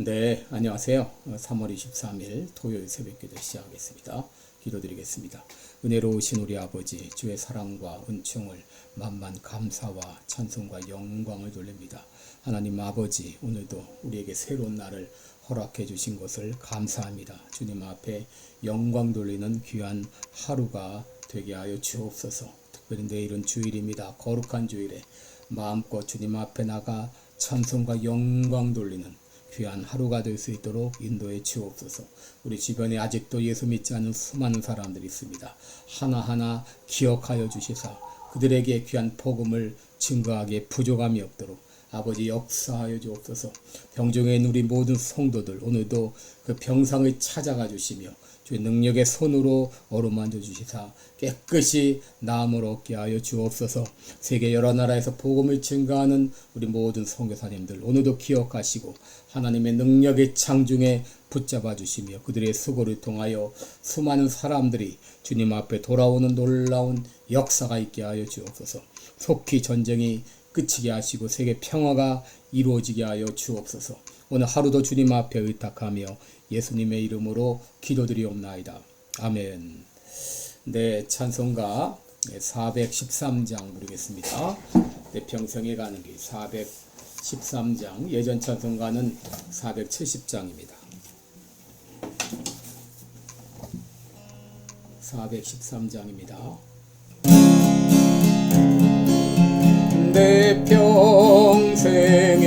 네, 안녕하세요. 3월 23일 토요일 새벽 기도 시작하겠습니다. 기도드리겠습니다. 은혜로우신 우리 아버지, 주의 사랑과 은총을 만만 감사와 찬송과 영광을 돌립니다. 하나님 아버지, 오늘도 우리에게 새로운 날을 허락해 주신 것을 감사합니다. 주님 앞에 영광 돌리는 귀한 하루가 되게 하여 주옵소서. 특별히 내일은 주일입니다. 거룩한 주일에 마음껏 주님 앞에 나가 찬송과 영광 돌리는 귀한 하루가 될 수 있도록 인도해 주옵소서. 우리 주변에 아직도 예수 믿지 않는 수많은 사람들이 있습니다. 하나하나 기억하여 주시사 그들에게 귀한 복음을 증거하기에 부족함이 없도록 아버지 역사하여 주옵소서. 병중에 있는 우리 모든 성도들 오늘도 그 병상을 찾아가 주시며 주의 능력의 손으로 어루만져 주시사 깨끗이 나음을 얻게 하여 주옵소서. 세계 여러 나라에서 복음을 증가하는 우리 모든 선교사님들 오늘도 기억하시고 하나님의 능력의 창중에 붙잡아 주시며 그들의 수고를 통하여 수많은 사람들이 주님 앞에 돌아오는 놀라운 역사가 있게 하여 주옵소서. 속히 전쟁이 끝이게 하시고 세계 평화가 이루어지게 하여 주옵소서. 오늘 하루도 주님 앞에 의탁하며 예수님의 이름으로 기도드리옵나이다. 아멘. 네, 찬송가 413장 부르겠습니다. 내 평생에 가는 길 413장 예전 찬송가는 470장입니다. 413장입니다. 내 평생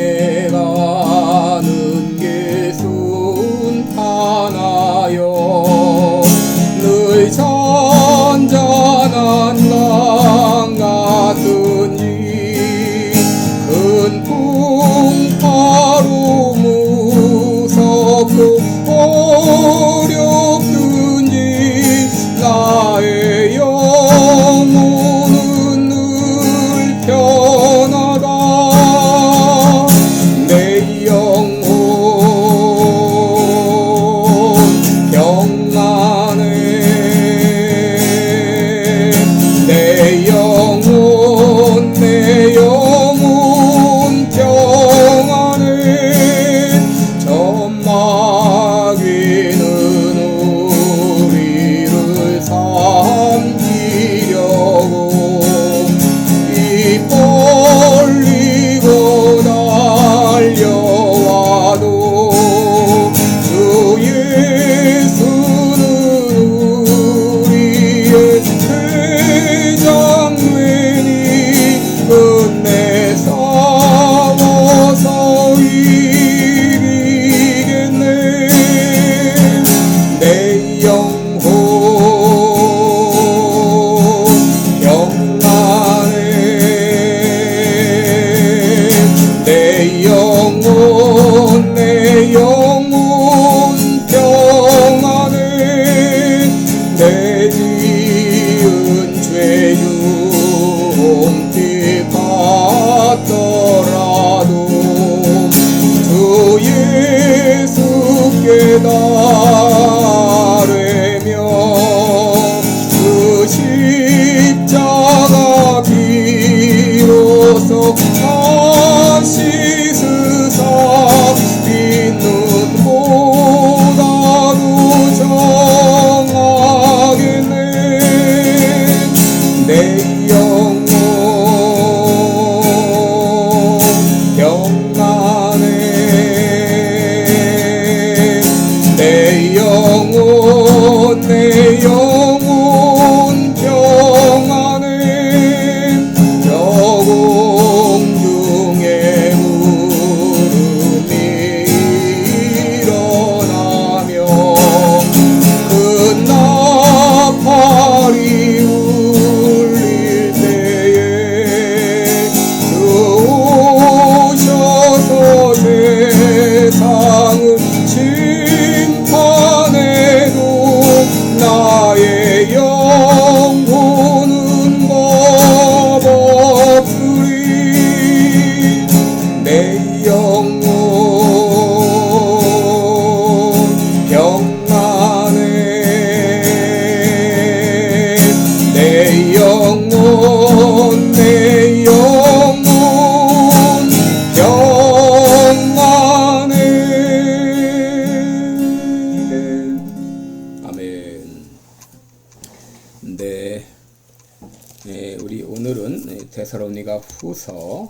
데살로니가 후서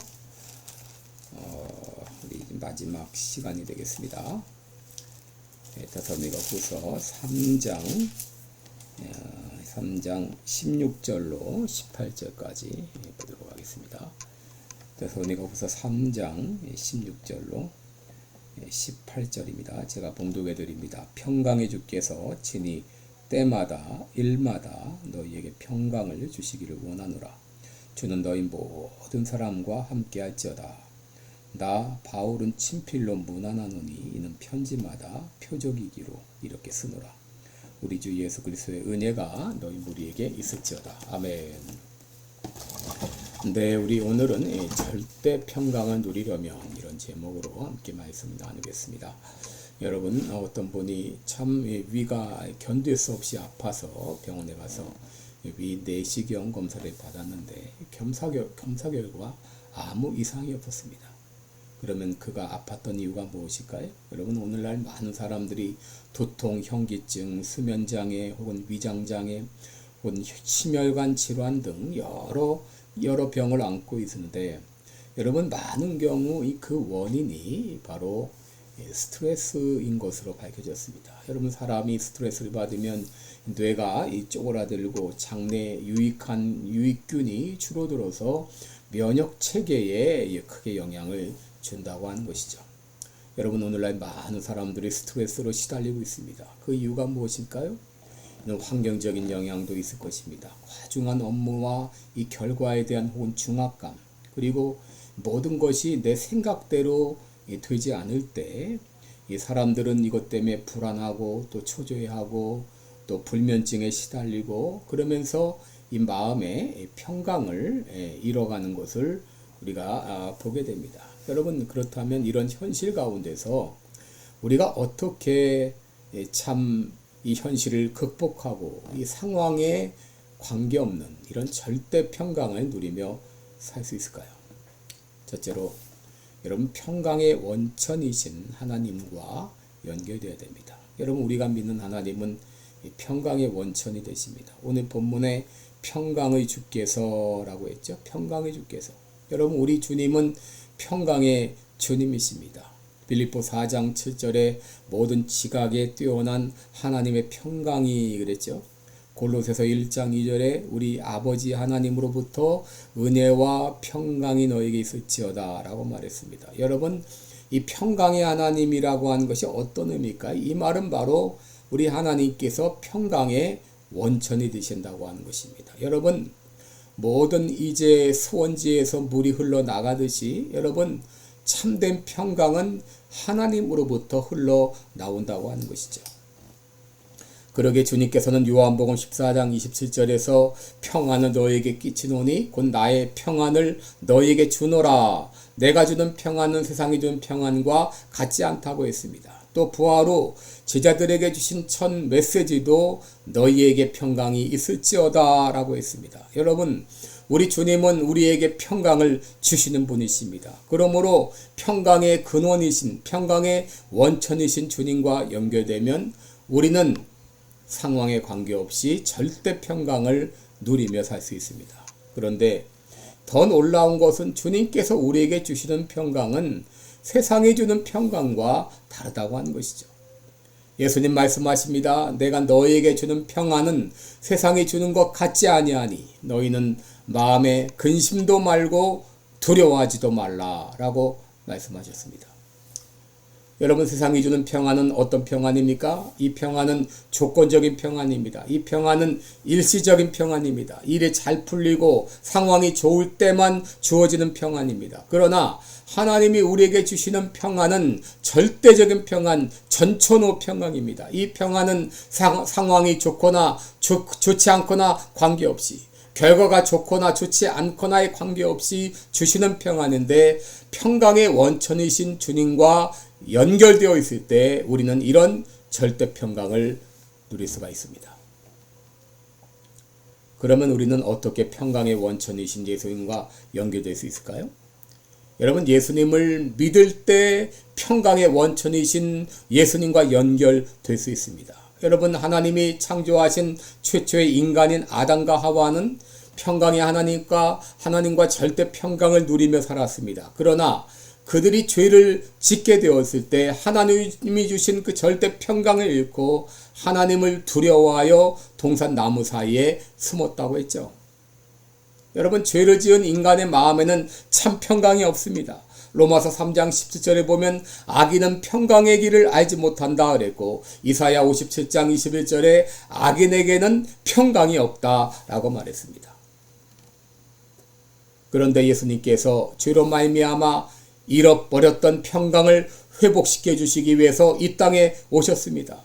어, 우리 마지막 시간이 되겠습니다. 네, 데살로니가 후서 3장 어, 3장 16절로 18절까지 보도록 하겠습니다. 데살로니가 후서 3장 16절로 18절입니다. 제가 봉독해 드립니다. 평강의 주께서 친히 때마다 일마다 너희에게 평강을 주시기를 원하노라. 주는 너희 모든 사람과 함께 할지어다. 나 바울은 친필로 무난하노니 이는 편지마다 표적이기로 이렇게 쓰노라. 우리 주 예수 그리스도의 은혜가 너희 무리에게 있을지어다. 아멘. 네, 우리 오늘은 이 절대 평강을 누리려면 이런 제목으로 함께 말씀을 나누겠습니다. 여러분 어떤 분이 참 위가 견딜 수 없이 아파서 병원에 가서 위 내시경 검사를 받았는데 검사, 결, 검사 결과 아무 이상이 없었습니다. 그러면 그가 아팠던 이유가 무엇일까요? 여러분 오늘날 많은 사람들이 두통, 현기증, 수면장애 혹은 위장장애 혹은 심혈관 질환 등 여러 여러 병을 안고 있는데 여러분 많은 경우 이그 원인이 바로 스트레스인 것으로 밝혀졌습니다. 여러분 사람이 스트레스를 받으면 뇌가 이 쪼그라들고 장내 유익한 유익균이 줄어들어서 면역 체계에 크게 영향을 준다고 하는 것이죠. 여러분 오늘날 많은 사람들이 스트레스로 시달리고 있습니다. 그 이유가 무엇일까요? 환경적인 영향도 있을 것입니다. 과중한 업무와 이 결과에 대한 혹은 중압감 그리고 모든 것이 내 생각대로 되지 않을 때 이 사람들은 이것 때문에 불안하고 또 초조해하고 또 불면증에 시달리고 그러면서 이 마음의 평강을 잃어가는 것을 우리가 아, 보게 됩니다. 여러분 그렇다면 이런 현실 가운데서 우리가 어떻게 참 이 현실을 극복하고 이 상황에 관계없는 이런 절대 평강을 누리며 살 수 있을까요? 첫째로 여러분 평강의 원천이신 하나님과 연결되어야 됩니다. 여러분 우리가 믿는 하나님은 평강의 원천이 되십니다. 오늘 본문에 평강의 주께서라고 했죠. 평강의 주께서. 여러분 우리 주님은 평강의 주님이십니다. 빌립보 4장 7절에 모든 지각에 뛰어난 하나님의 평강이 그랬죠. 골로새서 1장 2절에 우리 아버지 하나님으로부터 은혜와 평강이 너에게 있을지어다라고 말했습니다. 여러분 이 평강의 하나님이라고 하는 것이 어떤 의미일까요? 이 말은 바로 우리 하나님께서 평강의 원천이 되신다고 하는 것입니다. 여러분 모든 이제 소원지에서 물이 흘러 나가듯이 여러분 참된 평강은 하나님으로부터 흘러 나온다고 하는 것이죠. 그러게 주님께서는 요한복음 14장 27절에서 평안을 너에게 끼치노니 곧 나의 평안을 너에게 주노라. 내가 주는 평안은 세상이 주는 평안과 같지 않다고 했습니다. 또 부하로 제자들에게 주신 첫 메시지도 너희에게 평강이 있을지어다 라고 했습니다. 여러분 우리 주님은 우리에게 평강을 주시는 분이십니다. 그러므로 평강의 근원이신 평강의 원천이신 주님과 연결되면 우리는 상황에 관계없이 절대 평강을 누리며 살 수 있습니다. 그런데 더 놀라운 것은 주님께서 우리에게 주시는 평강은 세상이 주는 평강과 다르다고 하는 것이죠. 예수님 말씀하십니다. 내가 너희에게 주는 평안은 세상이 주는 것 같지 아니하니 너희는 마음에 근심도 말고 두려워하지도 말라라고 말씀하셨습니다. 여러분 세상이 주는 평안은 어떤 평안입니까? 이 평안은 조건적인 평안입니다. 이 평안은 일시적인 평안입니다. 일이 잘 풀리고 상황이 좋을 때만 주어지는 평안입니다. 그러나 하나님이 우리에게 주시는 평안은 절대적인 평안, 전천후 평안입니다. 이 평안은 상, 상황이 좋거나 좋, 좋지 않거나 관계없이 결과가 좋거나 좋지 않거나에 관계없이 주시는 평안인데 평강의 원천이신 주님과 연결되어 있을 때 우리는 이런 절대 평강을 누릴 수가 있습니다. 그러면 우리는 어떻게 평강의 원천이신 예수님과 연결될 수 있을까요? 여러분 예수님을 믿을 때 평강의 원천이신 예수님과 연결될 수 있습니다. 여러분 하나님이 창조하신 최초의 인간인 아담과 하와는 평강의 하나님과 하나님과 절대 평강을 누리며 살았습니다. 그러나 그들이 죄를 짓게 되었을 때 하나님이 주신 그 절대 평강을 잃고 하나님을 두려워하여 동산 나무 사이에 숨었다고 했죠. 여러분 죄를 지은 인간의 마음에는 참 평강이 없습니다. 로마서 3장 17절에 보면 악인은 평강의 길을 알지 못한다 그랬고 이사야 57장 21절에 악인에게는 평강이 없다라고 말했습니다. 그런데 예수님께서 죄로 말미암아 잃어버렸던 평강을 회복시켜 주시기 위해서 이 땅에 오셨습니다.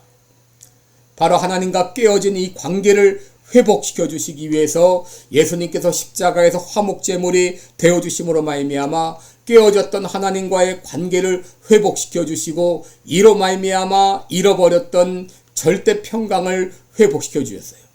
바로 하나님과 깨어진 이 관계를 회복시켜 주시기 위해서 예수님께서 십자가에서 화목제물이 되어 주심으로 말미암아 깨어졌던 하나님과의 관계를 회복시켜 주시고 이로 말미암아 잃어버렸던 절대 평강을 회복시켜 주셨어요.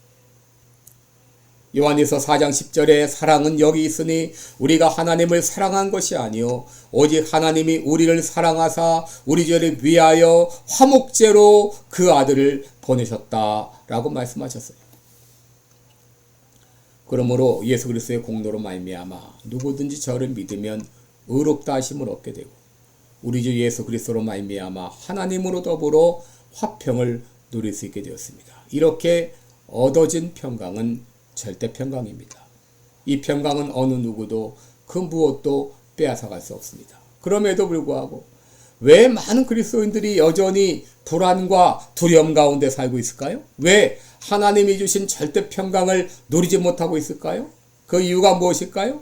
요한에서 4장 10절에 사랑은 여기 있으니 우리가 하나님을 사랑한 것이 아니요 오직 하나님이 우리를 사랑하사 우리 죄를 위하여 화목제로 그 아들을 보내셨다라고 말씀하셨어요. 그러므로 예수 그리스도의 공로로 말미암아 누구든지 저를 믿으면 의롭다 하심을 얻게 되고 우리 주 예수 그리스도로 말미암아 하나님으로 더불어 화평을 누릴 수 있게 되었습니다. 이렇게 얻어진 평강은 절대 평강입니다. 이 평강은 어느 누구도 그 무엇도 빼앗아갈 수 없습니다. 그럼에도 불구하고 왜 많은 그리스도인들이 여전히 불안과 두려움 가운데 살고 있을까요? 왜 하나님이 주신 절대 평강을 누리지 못하고 있을까요? 그 이유가 무엇일까요?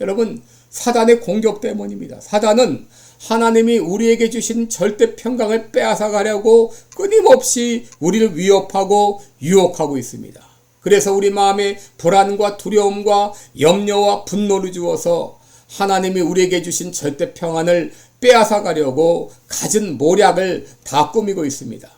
여러분, 사단의 공격 때문입니다. 사단은 하나님이 우리에게 주신 절대 평강을 빼앗아 가려고 끊임없이 우리를 위협하고 유혹하고 있습니다. 그래서 우리 마음에 불안과 두려움과 염려와 분노를 주어서 하나님이 우리에게 주신 절대 평안을 빼앗아 가려고 갖은 모략을 다 꾸미고 있습니다.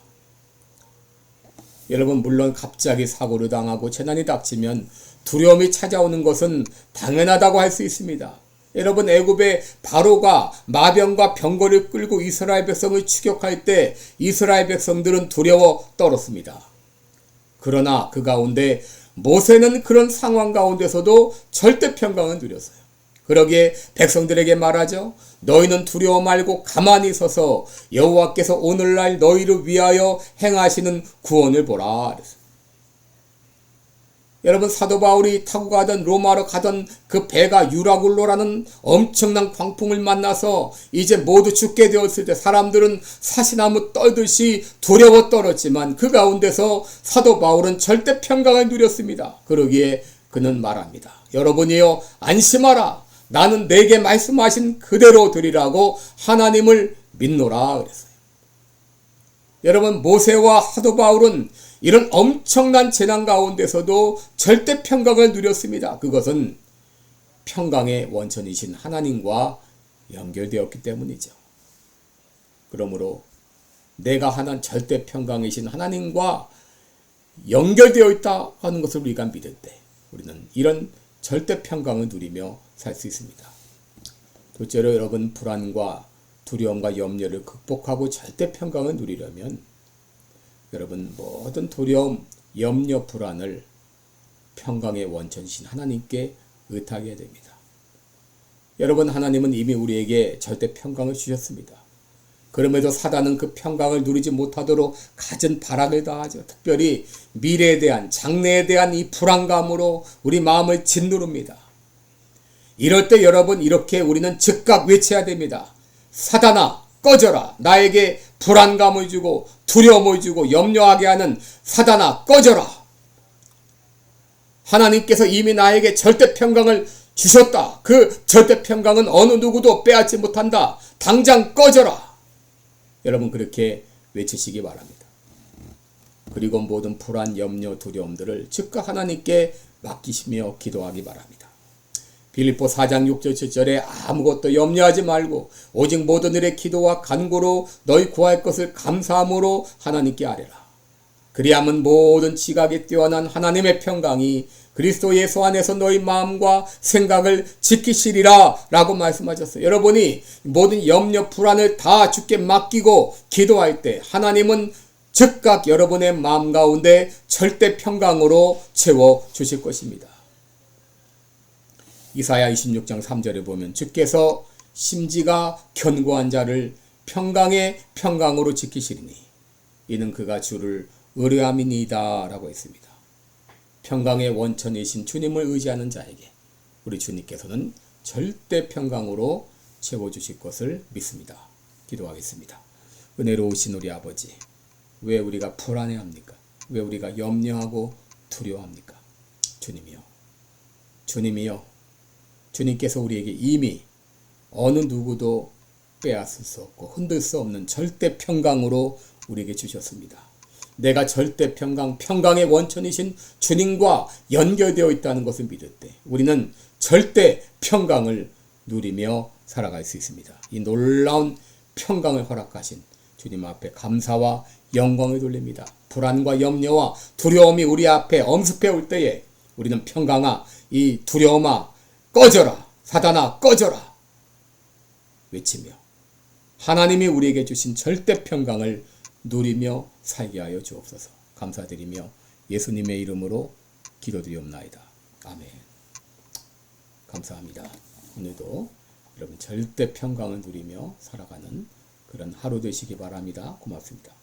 여러분 물론 갑자기 사고를 당하고 재난이 닥치면 두려움이 찾아오는 것은 당연하다고 할 수 있습니다. 여러분 애굽의 바로가 마병과 병거를 끌고 이스라엘 백성을 추격할 때 이스라엘 백성들은 두려워 떨었습니다. 그러나 그 가운데 모세는 그런 상황 가운데서도 절대 평강을 누렸어요. 그러기에 백성들에게 말하죠. 너희는 두려워 말고 가만히 서서 여호와께서 오늘날 너희를 위하여 행하시는 구원을 보라. 그랬어요. 여러분 사도 바울이 타고 가던 로마로 가던 그 배가 유라굴로라는 엄청난 광풍을 만나서 이제 모두 죽게 되었을 때 사람들은 사시나무 떨듯이 두려워 떨었지만 그 가운데서 사도 바울은 절대 평강을 누렸습니다. 그러기에 그는 말합니다. 여러분이여 안심하라. 나는 내게 말씀하신 그대로 드리라고 하나님을 믿노라 그랬어요. 여러분 모세와 사도 바울은 이런 엄청난 재난 가운데서도 절대 평강을 누렸습니다. 그것은 평강의 원천이신 하나님과 연결되었기 때문이죠. 그러므로 내가 하나 절대 평강이신 하나님과 연결되어 있다 하는 것을 우리가 믿을 때 우리는 이런 절대 평강을 누리며 살 수 있습니다. 둘째로 여러분 불안과 두려움과 염려를 극복하고 절대 평강을 누리려면 여러분 모든 두려움, 염려, 불안을 평강의 원천이신 하나님께 의탁해야 됩니다. 여러분 하나님은 이미 우리에게 절대 평강을 주셨습니다. 그럼에도 사단은 그 평강을 누리지 못하도록 갖은 바람을 다하죠. 특별히 미래에 대한 장래에 대한 이 불안감으로 우리 마음을 짓누릅니다. 이럴 때 여러분 이렇게 우리는 즉각 외쳐야 됩니다. 사단아 꺼져라. 나에게 불안감을 주고 두려움을 주고 염려하게 하는 사단아 꺼져라. 하나님께서 이미 나에게 절대 평강을 주셨다. 그 절대 평강은 어느 누구도 빼앗지 못한다. 당장 꺼져라. 여러분 그렇게 외치시기 바랍니다. 그리고 모든 불안, 염려, 두려움들을 즉각 하나님께 맡기시며 기도하기 바랍니다. 빌립보 4장 6절 7절에 아무것도 염려하지 말고 오직 모든 일의 기도와 간구로 너희 구할 것을 감사함으로 하나님께 아뢰라. 그리하면 모든 지각에 뛰어난 하나님의 평강이 그리스도 예수 안에서 너희 마음과 생각을 지키시리라 라고 말씀하셨어요. 여러분이 모든 염려 불안을 다 주께 맡기고 기도할 때 하나님은 즉각 여러분의 마음 가운데 절대 평강으로 채워 주실 것입니다. 이사야 26장 3절에 보면 주께서 심지가 견고한 자를 평강의 평강으로 지키시리니 이는 그가 주를 의뢰함이니이다라고 했습니다. 평강의 원천이신 주님을 의지하는 자에게 우리 주님께서는 절대 평강으로 채워 주실 것을 믿습니다. 기도하겠습니다. 은혜로우신 우리 아버지, 왜 우리가 불안해합니까? 왜 우리가 염려하고 두려워합니까? 주님이요. 주님이요. 주님께서 우리에게 이미 어느 누구도 빼앗을 수 없고 흔들 수 없는 절대 평강으로 우리에게 주셨습니다. 내가 절대 평강, 평강의 원천이신 주님과 연결되어 있다는 것을 믿을 때 우리는 절대 평강을 누리며 살아갈 수 있습니다. 이 놀라운 평강을 허락하신 주님 앞에 감사와 영광을 돌립니다. 불안과 염려와 두려움이 우리 앞에 엄습해 올 때에 우리는 평강아, 이 두려움아, 꺼져라! 사단아, 꺼져라! 외치며 하나님이 우리에게 주신 절대 평강을 누리며 살게 하여 주옵소서. 감사드리며 예수님의 이름으로 기도드리옵나이다. 아멘. 감사합니다. 오늘도 여러분 절대 평강을 누리며 살아가는 그런 하루 되시기 바랍니다. 고맙습니다.